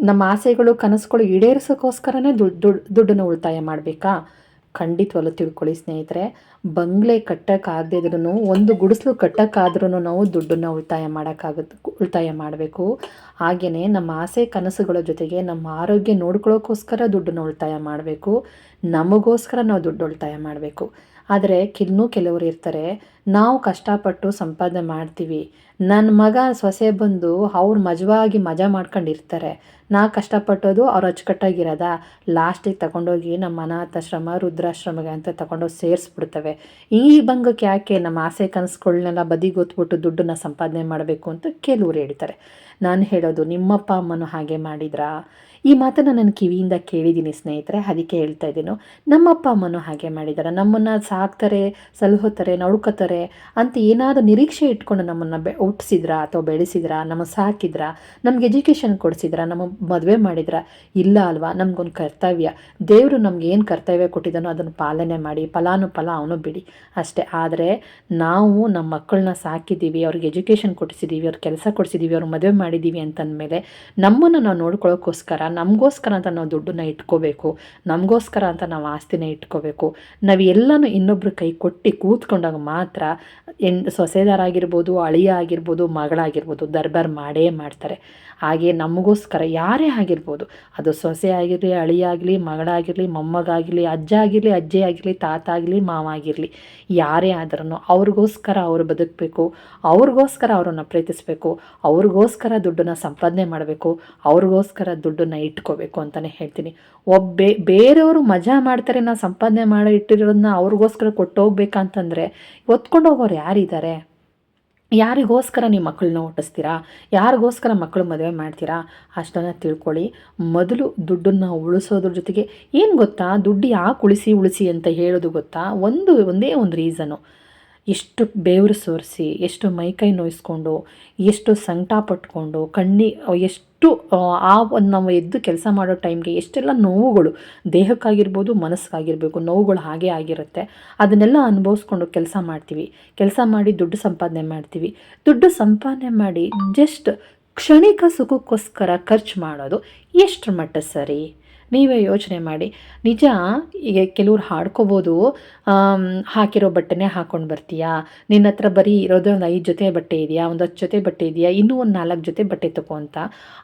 ನಮ್ಮ ಆಸೆಗಳು, ಕನಸುಗಳು ಈಡೇರಿಸೋಕ್ಕೋಸ್ಕರನೇ ದುಡ್ಡು ದುಡ್ಡು ದುಡ್ಡನ್ನು ಉಳಿತಾಯ ಮಾಡಬೇಕಾ? ಖಂಡಿತವಲ್ಲೂ ತಿಳ್ಕೊಳ್ಳಿ ಸ್ನೇಹಿತರೆ. ಬಂಗ್ಲೆ ಕಟ್ಟೋಕ್ಕಾಗದೇ ಒಂದು ಗುಡಿಸ್ಲು ಕಟ್ಟೋಕ್ಕಾದ್ರೂ ನಾವು ದುಡ್ಡನ್ನು ಉಳಿತಾಯ ಮಾಡೋಕ್ಕಾಗುತ್ತೆ ಉಳಿತಾಯ ಮಾಡಬೇಕು. ಹಾಗೆಯೇ ನಮ್ಮ ಆಸೆ, ಕನಸುಗಳ ಜೊತೆಗೆ ನಮ್ಮ ಆರೋಗ್ಯ ನೋಡ್ಕೊಳ್ಳೋಕ್ಕೋಸ್ಕರ ದುಡ್ಡನ್ನು ಉಳಿತಾಯ ಮಾಡಬೇಕು. ನಮಗೋಸ್ಕರ ನಾವು ದುಡ್ಡು ಉಳಿತಾಯ ಮಾಡಬೇಕು. ಆದರೆ ಇನ್ನೂ ಕೆಲವರು ಇರ್ತಾರೆ, ನಾವು ಕಷ್ಟಪಟ್ಟು ಸಂಪಾದನೆ ಮಾಡ್ತೀವಿ. ನನ್ನ ಮಗ ಸೊಸೆ ಬಂದು ಅವ್ರು ಮಜವಾಗಿ ಮಜಾ ಮಾಡ್ಕೊಂಡಿರ್ತಾರೆ. ನಾ ಕಷ್ಟಪಟ್ಟೋದು ಅವ್ರು ಅಚ್ಚುಕಟ್ಟಾಗಿರೋದ. ಲಾಸ್ಟಿಗೆ ತಗೊಂಡೋಗಿ ನಮ್ಮ ಅನಾಥಾಶ್ರಮ ರುದ್ರಾಶ್ರಮಗೆ ಅಂತ ತಗೊಂಡೋಗಿ ಸೇರಿಸ್ಬಿಡ್ತವೆ. ಈ ಭಂಗಕ್ಕೆ ಯಾಕೆ ನಮ್ಮ ಆಸೆ ಕನಸುಗಳನ್ನೆಲ್ಲ ಬದಿಗೊತ್ಬಿಟ್ಟು ದುಡ್ಡನ್ನ ಸಂಪಾದನೆ ಮಾಡಬೇಕು ಅಂತ ಕೆಲವರು ಹೇಳ್ತಾರೆ. ನಾನು ಹೇಳೋದು, ನಿಮ್ಮಪ್ಪ ಅಮ್ಮನೂ ಹಾಗೆ ಮಾಡಿದ್ರಾ? ಈ ಮಾತನ್ನು ನಾನು ಕಿವಿಯಿಂದ ಕೇಳಿದ್ದೀನಿ ಸ್ನೇಹಿತರೆ ಅದಕ್ಕೆ ಹೇಳ್ತಾ ಇದ್ದೀನೋ. ನಮ್ಮಪ್ಪ ಅಮ್ಮನು ಹಾಗೆ ಮಾಡಿದ್ದಾರೆ. ನಮ್ಮನ್ನು ಸಾಕ್ತಾರೆ, ಸಲಹುತ್ತಾರೆ ನೋಡ್ಕೋತಾರೆ ಅಂತ ಏನಾದರೂ ನಿರೀಕ್ಷೆ ಇಟ್ಕೊಂಡು ನಮ್ಮನ್ನು ಬೆ ಹುಟ್ಟಿಸಿದ್ರ ಅಥವಾ ಬೆಳೆಸಿದ್ರ, ನಮ್ಮ ಸಾಕಿದ್ರ, ನಮ್ಗೆ ಎಜುಕೇಷನ್ ಕೊಡಿಸಿದ್ರ, ನಮ್ಮ ಮದುವೆ ಮಾಡಿದ್ರ? ಇಲ್ಲ ಅಲ್ವಾ? ನಮಗೊಂದು ಕರ್ತವ್ಯ. ದೇವರು ನಮ್ಗೆ ಏನು ಕರ್ತವ್ಯ ಕೊಟ್ಟಿದ್ದಾನೋ ಅದನ್ನು ಪಾಲನೆ ಮಾಡಿ, ಫಲಾನುಫಲ ಅವನು ಬಿಡಿ. ಅಷ್ಟೇ. ಆದರೆ ನಾವು ನಮ್ಮ ಮಕ್ಕಳನ್ನ ಸಾಕಿದ್ದೀವಿ, ಅವ್ರಿಗೆ ಎಜುಕೇಷನ್ ಕೊಡಿಸಿದ್ದೀವಿ, ಅವ್ರ ಕೆಲಸ ಕೊಡಿಸಿದ್ದೀವಿ, ಅವ್ರ ಮದುವೆ ಮಾಡಿದ್ದೀವಿ ಅಂತಂದಮೇಲೆ ನಮ್ಮನ್ನು ನಾವು ನೋಡ್ಕೊಳ್ಳೋಕ್ಕೋಸ್ಕರ ನಮಗೋಸ್ಕರ ಅಂತ ನಾವು ದುಡ್ಡನ್ನ ಇಟ್ಕೋಬೇಕು, ನಮಗೋಸ್ಕರ ಅಂತ ನಾವು ಆಸ್ತಿನ ಇಟ್ಕೋಬೇಕು, ನಾವು ಎಲ್ಲನೂ ಇನ್ನೊಬ್ರ ಕೈ ಕೊಟ್ಟು ಕೂತ್ಕೊಂಡಾಗ ಮಾತ್ರ ಎನ್ ಸೊಸೆದಾರಾಗಿರ್ಬೋದು ಅಳಿಯ ಆಗಿರ್ಬೋದು, ಮಗಳಾಗಿರ್ಬೋದು, ದರ್ಬಾರ್ ಮಾಡೇ ಮಾಡ್ತಾರೆ. ಹಾಗೆ ನಮಗೋಸ್ಕರ ಯಾರೇ ಆಗಿರ್ಬೋದು. ಅದು ಸೊಸೆ ಆಗಿರಲಿ ಅಳಿಯಾಗಲಿ ಮಗಳಾಗಿರಲಿ, ಮೊಮ್ಮಗಾಗಿರಲಿ ಅಜ್ಜ ಆಗಿರಲಿ ಅಜ್ಜಿ ಆಗಿರಲಿ ತಾತ ಆಗಲಿ ಮಾವ ಆಗಿರಲಿ ಯಾರೇ ಆದ್ರೂ ಅವ್ರಿಗೋಸ್ಕರ ಅವರು ಬದುಕಬೇಕು, ಅವ್ರಿಗೋಸ್ಕರ ಅವರನ್ನು ಪ್ರೀತಿಸಬೇಕು, ಅವ್ರಿಗೋಸ್ಕರ ದುಡ್ಡನ್ನು ಸಂಪಾದನೆ ಮಾಡಬೇಕು, ಅವ್ರಿಗೋಸ್ಕರ ದುಡ್ಡನ್ನು ಇಟ್ಕೋಬೇಕು ಅಂತಲೇ ಹೇಳ್ತೀನಿ. ಒಬ್ಬ, ಬೇರೆಯವರು ಮಜಾ ಮಾಡ್ತಾರೆ ನಾವು ಸಂಪಾದನೆ ಮಾಡಿ ಇಟ್ಟಿರೋದನ್ನ ಅವ್ರಿಗೋಸ್ಕರ ಕೊಟ್ಟೋಗ್ಬೇಕಂತಂದರೆ ಒತ್ಕೊಂಡು ಹೋಗೋರು ಯಾರಿದ್ದಾರೆ? ಯಾರಿಗೋಸ್ಕರ ನೀವು ಮಕ್ಕಳನ್ನ ಹುಟ್ಟಿಸ್ತೀರಾ ಯಾರಿಗೋಸ್ಕರ ಮಕ್ಕಳು ಮದುವೆ ಮಾಡ್ತೀರಾ? ಅಷ್ಟನ್ನು ತಿಳ್ಕೊಳ್ಳಿ. ಮೊದಲು ದುಡ್ಡನ್ನು ಉಳಿಸೋದ್ರ ಜೊತೆಗೆ ಏನು ಗೊತ್ತಾ? ದುಡ್ಡು ಯಾಕೆ ಉಳಿಸಿ ಉಳಿಸಿ ಅಂತ ಹೇಳೋದು ಗೊತ್ತಾ? ಒಂದು, ಒಂದೇ ಒಂದು ರೀಸನು ಎಷ್ಟು ಬೇವ್ರು ಸೋರಿಸಿ, ಎಷ್ಟು ಮೈಕೈ ನೋಯಿಸ್ಕೊಂಡು, ಎಷ್ಟು ಸಂಕಟ ಪಟ್ಕೊಂಡು, ಕಣ್ಣಿ, ಎಷ್ಟು, ಆ ಒಂದು ನಾವು ಎದ್ದು ಕೆಲಸ ಮಾಡೋ ಟೈಮ್ಗೆ ಎಷ್ಟೆಲ್ಲ ನೋವುಗಳು ದೇಹಕ್ಕಾಗಿರ್ಬೋದು, ಮನಸ್ಸಿಗಾಗಿರ್ಬೇಕು, ನೋವುಗಳು ಹಾಗೆ ಆಗಿರುತ್ತೆ. ಅದನ್ನೆಲ್ಲ ಅನುಭವಿಸ್ಕೊಂಡು ಕೆಲಸ ಮಾಡ್ತೀವಿ. ಕೆಲಸ ಮಾಡಿ ದುಡ್ಡು ಸಂಪಾದನೆ ಮಾಡ್ತೀವಿ. ದುಡ್ಡು ಸಂಪಾದನೆ ಮಾಡಿ ಜಸ್ಟ್ ಕ್ಷಣಿಕ ಸುಖಕ್ಕೋಸ್ಕರ ಖರ್ಚು ಮಾಡೋದು ಎಷ್ಟರ ಮಟ್ಟ ಸರಿ? ನೀವೇ ಯೋಚನೆ ಮಾಡಿ. ನಿಜ, ಈಗ ಕೆಲವ್ರು ಹಾಡ್ಕೋಬೋದು ಹಾಕಿರೋ ಬಟ್ಟೆನೇ ಹಾಕ್ಕೊಂಡು ಬರ್ತೀಯಾ? ನಿನ್ನ ಹತ್ರ ಬರೀ ಇರೋದೇ ಒಂದು ಐದು ಜೊತೆ ಬಟ್ಟೆ ಇದೆಯಾ? ಒಂದು ಹತ್ತು ಜೊತೆ ಬಟ್ಟೆ ಇದೆಯಾ? ಇನ್ನೂ ಒಂದು ನಾಲ್ಕು ಜೊತೆ ಬಟ್ಟೆ ತಗೋ ಅಂತ.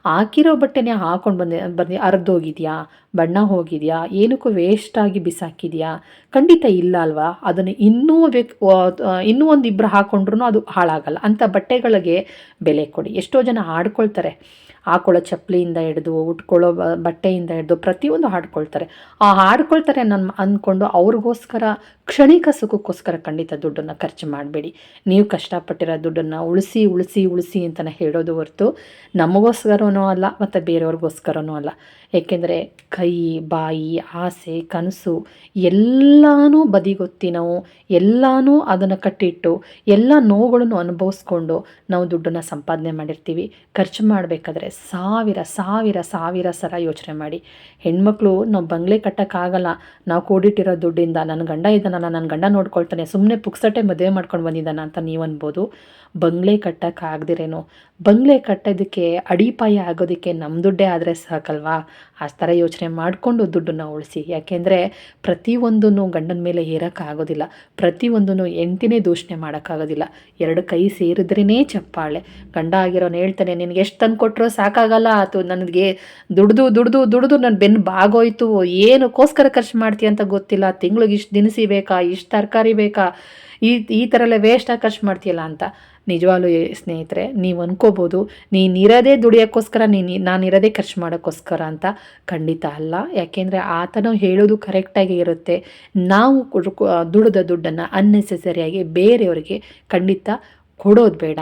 ಹಾಕಿರೋ ಬಟ್ಟೆನೇ ಹಾಕ್ಕೊಂಡು ಬಂದೆ, ಬಂದು ಅರ್ಧೋಗಿದೆಯಾ ಬಣ್ಣ ಹೋಗಿದೆಯಾ? ಏನಕ್ಕೂ ವೇಸ್ಟಾಗಿ ಬಿಸಾಕಿದೆಯಾ? ಖಂಡಿತ ಇಲ್ಲ ಅಲ್ವಾ? ಅದನ್ನು ಇನ್ನೂ ಬೇಕು ಇನ್ನೂ ಒಂದು ಇಬ್ಬರು ಹಾಕ್ಕೊಂಡ್ರು ಅದು ಹಾಳಾಗಲ್ಲ. ಅಂಥ ಬಟ್ಟೆಗಳಿಗೆ ಬೆಲೆ ಕೊಡಿ. ಎಷ್ಟೋ ಜನ ಆಡ್ಕೊಳ್ತಾರೆ ಹಾಕೊಳ್ಳೋ ಚಪ್ಪಲಿಯಿಂದ ಹಿಡಿದು, ಉಟ್ಕೊಳ್ಳೋ ಬಟ್ಟೆಯಿಂದ ಹಿಡಿದು ಪ್ರತಿಯೊಂದು ಹಾಡ್ಕೊಳ್ತಾರೆ. ಆ ಹಾಡ್ಕೊಳ್ತಾರೆ ನನ್ನ ಅಂದ್ಕೊಂಡು ಅವ್ರಿಗೋಸ್ಕರ, ಕ್ಷಣಿಕ ಸುಖಕ್ಕೋಸ್ಕರ ಖಂಡಿತ ದುಡ್ಡನ್ನು ಖರ್ಚು ಮಾಡಬೇಡಿ. ನೀವು ಕಷ್ಟಪಟ್ಟಿರೋ ದುಡ್ಡನ್ನು ಉಳಿಸಿ ಉಳಿಸಿ ಉಳಿಸಿ ಅಂತಲೇ ಹೇಳೋದು ಹೊರತು ನಮಗೋಸ್ಕರನೂ ಅಲ್ಲ, ಮತ್ತು ಬೇರೆಯವ್ರಿಗೋಸ್ಕರನೂ ಅಲ್ಲ. ಏಕೆಂದರೆ ಕೈ, ಬಾಯಿ, ಆಸೆ, ಕನಸು ಎಲ್ಲನೂ ಬದಿಗೊತ್ತಿ ನಾವು ಎಲ್ಲನೂ ಅದನ್ನು ಕಟ್ಟಿಟ್ಟು, ಎಲ್ಲ ನೋವುಗಳನ್ನು ಅನುಭವಿಸ್ಕೊಂಡು ನಾವು ದುಡ್ಡನ್ನು ಸಂಪಾದನೆ ಮಾಡಿರ್ತೀವಿ. ಖರ್ಚು ಮಾಡಬೇಕಾದ್ರೆ ಸಾವಿರ ಸಾವಿರ ಸಾವಿರ ಸಲ ಯೋಚನೆ ಮಾಡಿ. ಹೆಣ್ಮಕ್ಳು, ನಾವು ಬಂಗ್ಲೆ ಕಟ್ಟೋಕ್ಕಾಗಲ್ಲ. ನಾವು ಕೂಡಿಟ್ಟಿರೋ ದುಡ್ಡಿಂದ ನನ್ನ ಗಂಡ ಇದ್ದಾನಲ್ಲ ನನ್ನ ಗಂಡ ನೋಡ್ಕೊಳ್ತಾನೆ ಸುಮ್ಮನೆ ಪುಕ್ಸಟೆ ಮದುವೆ ಮಾಡ್ಕೊಂಡು ಬಂದಿದ್ದಾನ ಅಂತ ನೀವು ಅನ್ಬೋದು? ಬಂಗ್ಲೆ ಕಟ್ಟೋಕ್ಕಾಗ್ದಿರೇನೋ ಬಂಗ್ಲೆ ಕಟ್ಟೋದಕ್ಕೆ ಅಡಿಪಾಯ ಆಗೋದಕ್ಕೆ ನಮ್ಮ ದುಡ್ಡೇ ಆದರೆ ಸಾಕಲ್ವಾ? ಆ ಥರ ಯೋಚನೆ ಮಾಡಿಕೊಂಡು ದುಡ್ಡನ್ನು ಉಳಿಸಿ. ಯಾಕೆಂದರೆ ಪ್ರತಿಯೊಂದನ್ನು ಗಂಡನ ಮೇಲೆ ಹೇರೋಕ್ಕಾಗೋದಿಲ್ಲ ಪ್ರತಿಯೊಂದನ್ನು ಎಂಟಿನೇ ದೂಷಣೆ ಮಾಡೋಕ್ಕಾಗೋದಿಲ್ಲ ಎರಡು ಕೈ ಸೇರಿದ್ರೇ ಚಪ್ಪಾಳೆ. ಗಂಡ ಆಗಿರೋನು ಹೇಳ್ತಾನೆ, ನಿನಗೆ ಎಷ್ಟು ತಂದು ಕೊಟ್ಟರು ಸಾಕಾಗಲ್ಲ, ಆತು ನನಗೆ ದುಡ್ದು ದುಡ್ದು ದುಡ್ದು ನನ್ನ ಬೆನ್ನು ಬಾಗೋಯ್ತು. ಏನಕ್ಕೋಸ್ಕರ ಖರ್ಚು ಮಾಡ್ತೀಯ ಅಂತ ಗೊತ್ತಿಲ್ಲ. ತಿಂಗ್ಳಿಗೆ ಇಷ್ಟು ದಿನಸಿ ಬೇಕಾ, ಇಷ್ಟು ತರಕಾರಿ ಬೇಕಾ? ಈ ಈ ಥರ ಎಲ್ಲ ವೇಸ್ಟಾಗಿ ಖರ್ಚು ಮಾಡ್ತೀಯಲ್ಲ ಅಂತ. ನಿಜವಾಗ್ಲೂ ಸ್ನೇಹಿತರೆ, ನೀವು ಅನ್ಕೋಬೋದು. ನೀನಿರೋದೇ ದುಡಿಯೋಕ್ಕೋಸ್ಕರ, ನೀನು ನಾನಿರೋದೇ ಖರ್ಚು ಮಾಡೋಕ್ಕೋಸ್ಕರ ಅಂತ ಖಂಡಿತ ಅಲ್ಲ. ಯಾಕೆಂದರೆ ಆತನು ಹೇಳೋದು ಕರೆಕ್ಟಾಗಿ ಇರುತ್ತೆ. ನಾವು ದುಡಿದ ದುಡ್ಡನ್ನು ಅನ್ನೆಸೆಸರಿಯಾಗಿ ಬೇರೆಯವರಿಗೆ ಖಂಡಿತ ಕೊಡೋದು ಬೇಡ.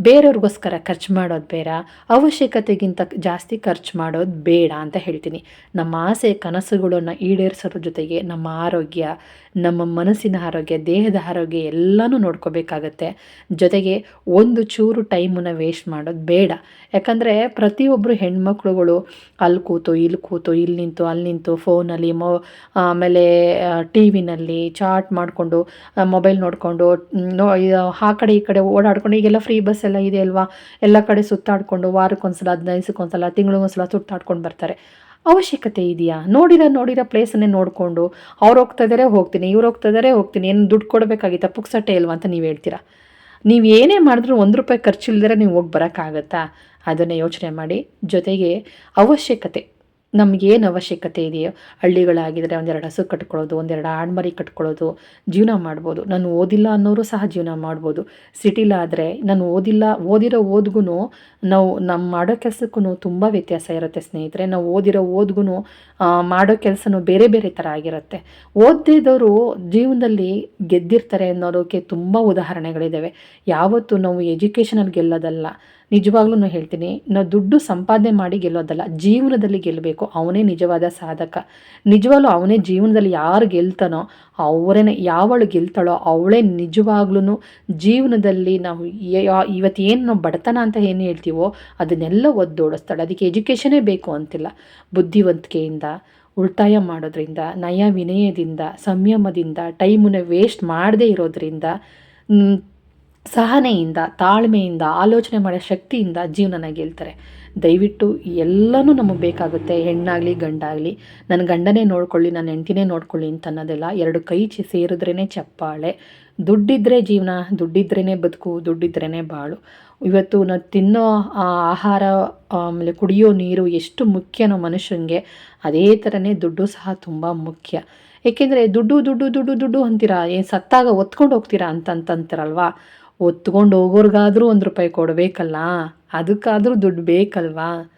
ಬೇರೆಯವ್ರಿಗೋಸ್ಕರ ಖರ್ಚು ಮಾಡೋದು ಬೇಡ, ಅವಶ್ಯಕತೆಗಿಂತ ಜಾಸ್ತಿ ಖರ್ಚು ಮಾಡೋದು ಬೇಡ ಅಂತ ಹೇಳ್ತೀನಿ. ನಮ್ಮ ಆಸೆ, ಕನಸುಗಳನ್ನು ಈಡೇರಿಸೋದ್ರ ಜೊತೆಗೆ ನಮ್ಮ ಆರೋಗ್ಯ ನಮ್ಮ ಮನಸ್ಸಿನ ಆರೋಗ್ಯ, ದೇಹದ ಆರೋಗ್ಯ ಎಲ್ಲನೂ ನೋಡ್ಕೋಬೇಕಾಗತ್ತೆ. ಜೊತೆಗೆ ಒಂದು ಚೂರು ಟೈಮನ್ನು ವೇಸ್ಟ್ ಮಾಡೋದು ಬೇಡ. ಯಾಕಂದರೆ ಪ್ರತಿಯೊಬ್ಬರು ಹೆಣ್ಮಕ್ಳುಗಳು ಅಲ್ಲಿ ಕೂತು, ಇಲ್ಲಿ ಕೂತು, ಇಲ್ಲಿ ನಿಂತು, ಅಲ್ಲಿ ನಿಂತು ಫೋನಲ್ಲಿ, ಮೊ, ಆಮೇಲೆ ಟಿ ವಿನಲ್ಲಿ ಚಾಟ್ ಮಾಡಿಕೊಂಡು ಮೊಬೈಲ್ ನೋಡಿಕೊಂಡು, ನೋ ಆ ಕಡೆ ಈ ಕಡೆ ಓಡಾಡ್ಕೊಂಡು, ಈಗೆಲ್ಲ ಫ್ರೀ ಬಸ್ ಎಲ್ಲ ಇದೆ ಅಲ್ವಾ? ಎಲ್ಲ ಕಡೆ ಸುತ್ತಾಡಿಕೊಂಡು, ವಾರಕ್ಕೊಂದ್ಸಲ ಹದಿನೈದು ದಿವಸಕ್ಕೊಂದ್ಸಲ ತಿಂಗಳಿಗೊಂದ್ಸಲ ಸುತ್ತಾಡ್ಕೊಂಡು ಬರ್ತಾರೆ. ಅವಶ್ಯಕತೆ ಇದೆಯಾ? ನೋಡಿರೋ ನೋಡಿರೋ ಪ್ಲೇಸನ್ನೇ ನೋಡಿಕೊಂಡು ಅವ್ರು ಹೋಗ್ತಾ ಇದ್ದಾರೆ ಹೋಗ್ತೀನಿ, ಇವ್ರು ಹೋಗ್ತಾ ಇದ್ದಾರೆ ಹೋಗ್ತೀನಿ, ಏನು ದುಡ್ಡು ಕೊಡಬೇಕಾಗಿತ್ತ? ಪುಕ್ಸಟ್ಟೆ ಇಲ್ವಾ ಅಂತ ನೀವು ಹೇಳ್ತೀರಾ? ನೀವು ಏನೇ ಮಾಡಿದ್ರೂ ಒಂದು ರೂಪಾಯಿ ಖರ್ಚಿಲ್ದಿರ ನೀವು ಹೋಗಿ ಬರೋಕ್ಕಾಗತ್ತಾ? ಅದನ್ನೇ ಯೋಚನೆ ಮಾಡಿ. ಜೊತೆಗೆ ಅವಶ್ಯಕತೆ. ನಮಗೇನು ಅವಶ್ಯಕತೆ ಇದೆಯೋ ಹಳ್ಳಿಗಳಾಗಿದ್ದರೆ ಒಂದೆರಡು ಹಸು ಕಟ್ಕೊಳ್ಳೋದು, ಒಂದೆರಡು ಆಡ್ಮರಿ ಕಟ್ಕೊಳ್ಳೋದು, ಜೀವನ ಮಾಡ್ಬೋದು. ನಾನು ಓದಿಲ್ಲ ಅನ್ನೋರು ಸಹ ಜೀವನ ಮಾಡ್ಬೋದು. ಸಿಟಿಲಾದರೆ ನಾನು ಓದಿಲ್ಲ, ಓದಿರೋ ಓದ್ಗೂ ನಾವು ನಮ್ಮ ಮಾಡೋ ಕೆಲಸಕ್ಕೂ ತುಂಬ ವ್ಯತ್ಯಾಸ ಇರುತ್ತೆ ಸ್ನೇಹಿತರೆ. ನಾವು ಓದಿರೋ ಓದ್ಗೂ ಮಾಡೋ ಕೆಲಸನೂ ಬೇರೆ ಬೇರೆ ಥರ ಆಗಿರುತ್ತೆ. ಓದಿದವರು ಜೀವನದಲ್ಲಿ ಗೆದ್ದಿರ್ತಾರೆ ಅನ್ನೋದಕ್ಕೆ ತುಂಬ ಉದಾಹರಣೆಗಳಿದ್ದಾವೆ ಯಾವತ್ತೂ ನಾವು ಎಜುಕೇಷನಲ್ಲಿ ಗೆಲ್ಲೋದಲ್ಲ. ನಿಜವಾಗ್ಲೂ ಹೇಳ್ತೀನಿ ನಾವು ದುಡ್ಡು ಸಂಪಾದನೆ ಮಾಡಿ ಗೆಲ್ಲೋದಲ್ಲ, ಜೀವನದಲ್ಲಿ ಗೆಲ್ಲಬೇಕು, ಅವನೇ ನಿಜವಾದ ಸಾಧಕ. ನಿಜವಾಗ್ಲೂ ಅವನೇ ಜೀವನದಲ್ಲಿ ಯಾರು ಗೆಲ್ತಾನೋ ಅವರೇ ಯಾವಳು ಗೆಲ್ತಾಳೋ, ಅವಳೇ ನಿಜವಾಗ್ಲೂ ಜೀವನದಲ್ಲಿ ನಾವು ಇವತ್ತು ಏನು ನಾವು ಬಡತನ ಅಂತ ಏನು ಹೇಳ್ತೀವೋ, ಅದನ್ನೆಲ್ಲ ಒದ್ದೋಡಿಸ್ತಾಳೆ. ಅದಕ್ಕೆ ಎಜುಕೇಷನೇ ಬೇಕು ಅಂತಿಲ್ಲ. ಬುದ್ಧಿವಂತಿಕೆಯಿಂದ, ಉಳಿತಾಯ ಮಾಡೋದ್ರಿಂದ ನಯ ವಿನಯದಿಂದ ಸಂಯಮದಿಂದ, ಟೈಮನ್ನ ವೇಸ್ಟ್ ಮಾಡದೇ ಇರೋದ್ರಿಂದ ಸಹನೆಯಿಂದ, ತಾಳ್ಮೆಯಿಂದ, ಆಲೋಚನೆ ಮಾಡೋ ಶಕ್ತಿಯಿಂದ ಜೀವನನ ಗೆಲ್ತಾರೆ. ದಯವಿಟ್ಟು ಎಲ್ಲನೂ ನಮಗೆ ಬೇಕಾಗುತ್ತೆ. ಹೆಣ್ಣಾಗಲಿ, ಗಂಡಾಗಲಿ. ನನ್ನ ಗಂಡನೇ ನೋಡ್ಕೊಳ್ಳಿ, ನನ್ನ ಹೆಂಡತಿನೇ ನೋಡ್ಕೊಳ್ಳಿ ಅಂತ ಅನ್ನೋದೆಲ್ಲ ಎರಡು ಕೈ ಚಿ ಸೇರಿದ್ರೇ ಚಪ್ಪಾಳೆ. ದುಡ್ಡಿದ್ರೆ ಜೀವನ ದುಡ್ಡಿದ್ರೇ ಬದುಕು ದುಡ್ಡಿದ್ರೇ ಬಾಳು. ಇವತ್ತು ನಾವು ತಿನ್ನೋ ಆಹಾರ, ಆಮೇಲೆ ಕುಡಿಯೋ ನೀರು ಎಷ್ಟು ಮುಖ್ಯನೋ ಮನುಷ್ಯನಿಗೆ ಅದೇ ಥರನೇ ದುಡ್ಡು ಸಹ ತುಂಬ ಮುಖ್ಯ. ಏಕೆಂದರೆ ದುಡ್ಡು ದುಡ್ಡು ದುಡ್ಡು ದುಡ್ಡು ಅಂತೀರಾ? ಏನು ಸತ್ತಾಗ ಒತ್ಕೊಂಡು ಹೋಗ್ತೀರಾ ಅಂತಂತಂತೀರಲ್ವಾ ಒತ್ಕೊಂಡು ಹೋಗೋರ್ಗಾದರೂ ಒಂದು ರೂಪಾಯಿ ಕೊಡಬೇಕಲ್ಲ? ಅದಕ್ಕಾದರೂ ದುಡ್ಡು ಬೇಕಲ್ವಾ?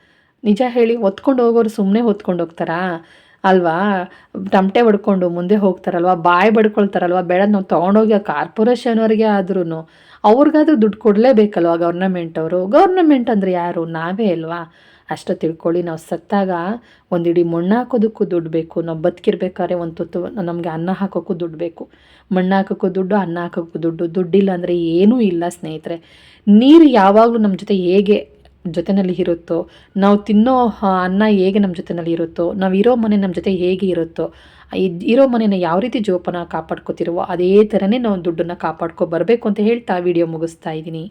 ನಿಜ ಹೇಳಿ ಹೊತ್ಕೊಂಡು ಹೋಗೋರು ಸುಮ್ಮನೆ ಹೊತ್ಕೊಂಡು ಹೋಗ್ತಾರಾ? ಅಲ್ವಾ? ತಮಟೆ ಹೊಡ್ಕೊಂಡು ಮುಂದೆ ಹೋಗ್ತಾರಲ್ವ? ಬಾಯಿ ಬಡ್ಕೊಳ್ತಾರಲ್ವ? ಬೇಡ ನಾವು ತೊಗೊಂಡೋಗಿ ಕಾರ್ಪೊರೇಷನವ್ರಿಗೆ ಆದ್ರೂ ಅವ್ರಿಗಾದ್ರೂ ದುಡ್ಡು ಕೊಡಲೇಬೇಕಲ್ವ ಗೌರ್ನಮೆಂಟ್ ಅವರು? ಗೌರ್ನಮೆಂಟ್ ಅಂದರೆ ಯಾರು? ನಾವೇ ಅಲ್ವಾ? ಅಷ್ಟು ತಿಳ್ಕೊಳ್ಳಿ. ನಾವು ಸತ್ತಾಗ ಒಂದಿಡೀ ಮಣ್ಣು ಹಾಕೋದಕ್ಕೂ ದುಡ್ಡು ಬೇಕು. ನಾವು ಬದುಕಿರ್ಬೇಕಾದ್ರೆ ಒಂದು ತುತ್ತು ನಮಗೆ ಅನ್ನ ಹಾಕೋಕ್ಕೂ ದುಡ್ಡು ಬೇಕು. ಮಣ್ಣು ಹಾಕೋಕ್ಕೂ ದುಡ್ಡು, ಅನ್ನ ಹಾಕೋಕ್ಕೂ ದುಡ್ಡು. ದುಡ್ಡಿಲ್ಲ ಅಂದರೆ ಏನೂ ಇಲ್ಲ ಸ್ನೇಹಿತರೆ. ನೀರು ಯಾವಾಗಲೂ ನಮ್ಮ ಜೊತೆ ಹೇಗೆ ಜೊತೆಯಲ್ಲಿ ಇರುತ್ತೋ, ನಾವು ತಿನ್ನೋ ಅನ್ನ ಹೇಗೆ ನಮ್ಮ ಜೊತೆಯಲ್ಲಿ ಇರುತ್ತೋ, ನಾವು ಇರೋ ಮನೆ ನಮ್ಮ ಜೊತೆ ಹೇಗೆ ಇರುತ್ತೋ ಇರೋ ಮನೇನ ಯಾವ ರೀತಿ ಜೋಪಾನ ಕಾಪಾಡ್ಕೋತಿರುವೋ, ಅದೇ ಥರನೇ ನಾವು ದುಡ್ಡನ್ನು ಕಾಪಾಡ್ಕೊ ಬರಬೇಕು ಅಂತ ಹೇಳ್ತಾ ವಿಡಿಯೋ ಮುಗಿಸ್ತಾ ಇದ್ದೀನಿ.